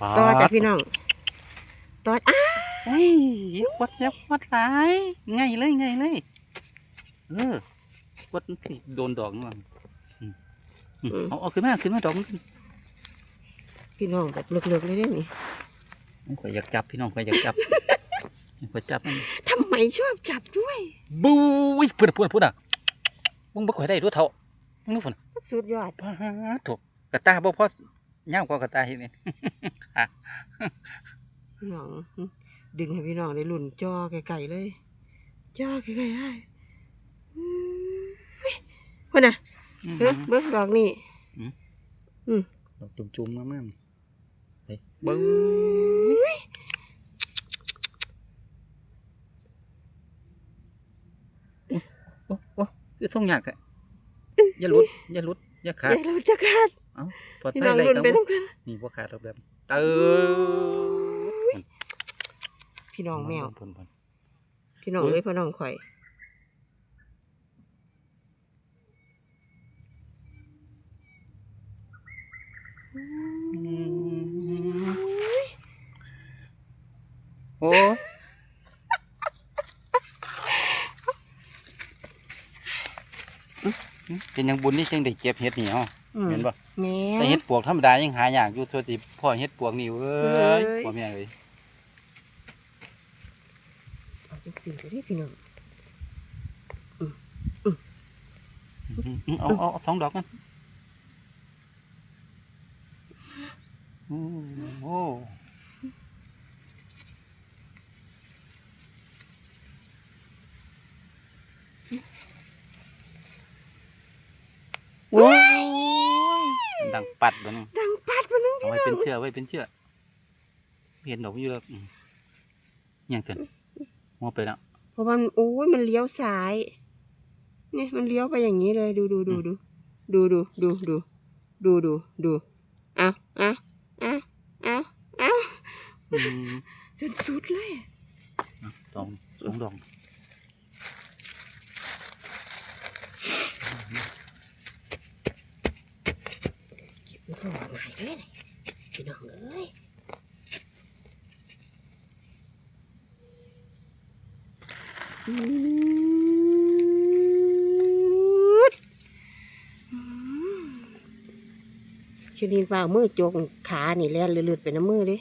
ต่อจ้ะพี่น้องต่ออ้าเฮ้ยอย่าวัดอย่าวัดหลายไงเลยไงเลย เออวัดสิโดนดอกนั่นอืมอืมเอาเอาขึ้นมาขึ้นมาดอกมันขึ้นพี่น้องแบบเลือกๆเลยเด้นี่ข่อยอยากจับพี่น้องข่อยอยากจับข่อยจับมันทำไมชอบจับด้วยบู๊ยพูดอะพูดอะพูดอะมึงบ่ข่อยได้รู้เท่ามึงรู้พุ่นสุดยอดป้าดถูกกระตาบ่พอ เง่าวกว่ากระตาเห็นไหมค่ะพี่น้องดึงให้พี่น้องได้ลุ่นจ่อไกลๆเลยจ่อไกลๆได้อืมเฮ้ยคนน่ะเฮ้ยเบิ้งดอกนี่ดอกจุ่มๆมากๆไปเบิ้งโอ้โอ้ซื้อส่งยากแท้อย่าหลุดอย่าหลุดอย่าขาด เดี๋ยวเราจะขาด เอ้าปลอดพี่ภัน้ยองอะไรลุ่นกันไปน้ำกันนี่บ่ขาดหรอกแบบเติมพี่น้องแมว พ่นพ่น พี่น้องเอ้ยเอ้ยพี่น้องข่อย โอ้เป็นหยังบุญนี่จังได้เก็บเห็ดนี่เฮาอืมเห็นบ่แม่แต่เห็ดปวกธรรมดายังหายากอยู่ส่วนที่พ่อเห็ดปวกนี่เว้ยเอ้ยพ่อแม่เอ้ยเอาจังสีเลยดิพี่น้องอืมอืมเอาเอาเอาสองดอกกันโอ้โหโอ้ย ดังปัดบ่นึงดังปัดมานึงเอาไว้เป็นเชือกไว้เป็นเชือกเห็นดอกอยู่แล้วอืมยังเกินมอไปแล้วเพราะมันโอ้ยมันเลี้ยวซ้าย เนี่ยมันเลี้ยวไปอย่างนี้เลยดูดูดูดูดูดูดูดูดูดูดูเอาเอาเอาเอาเอาอืมจนสุดเลยเอาดองสองดอง โอ้โหหายเลยนะพี่น้องเอ้ยอืดอืมคิดดินเปล่ามือจกขานี่แล่นลืดๆไปน้ำมือเดิ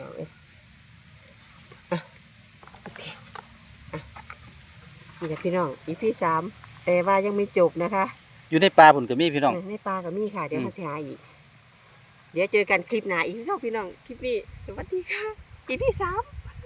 น้องเอ้ยโอเคอะ นี่แหละพี่น้องอีพี่สามแต่ว่ายังไม่จบนะคะอยู่ในป่าผมก็มีพี่น้องเออในปลากับมี่ค่ะเดี๋ยวอืมมาเสียหาอีก เดี๋ยวเจอกันคลิปหน้าอีกแล้วพี่น้องคลิปนี้สวัสดีค่ะอีพี่สาม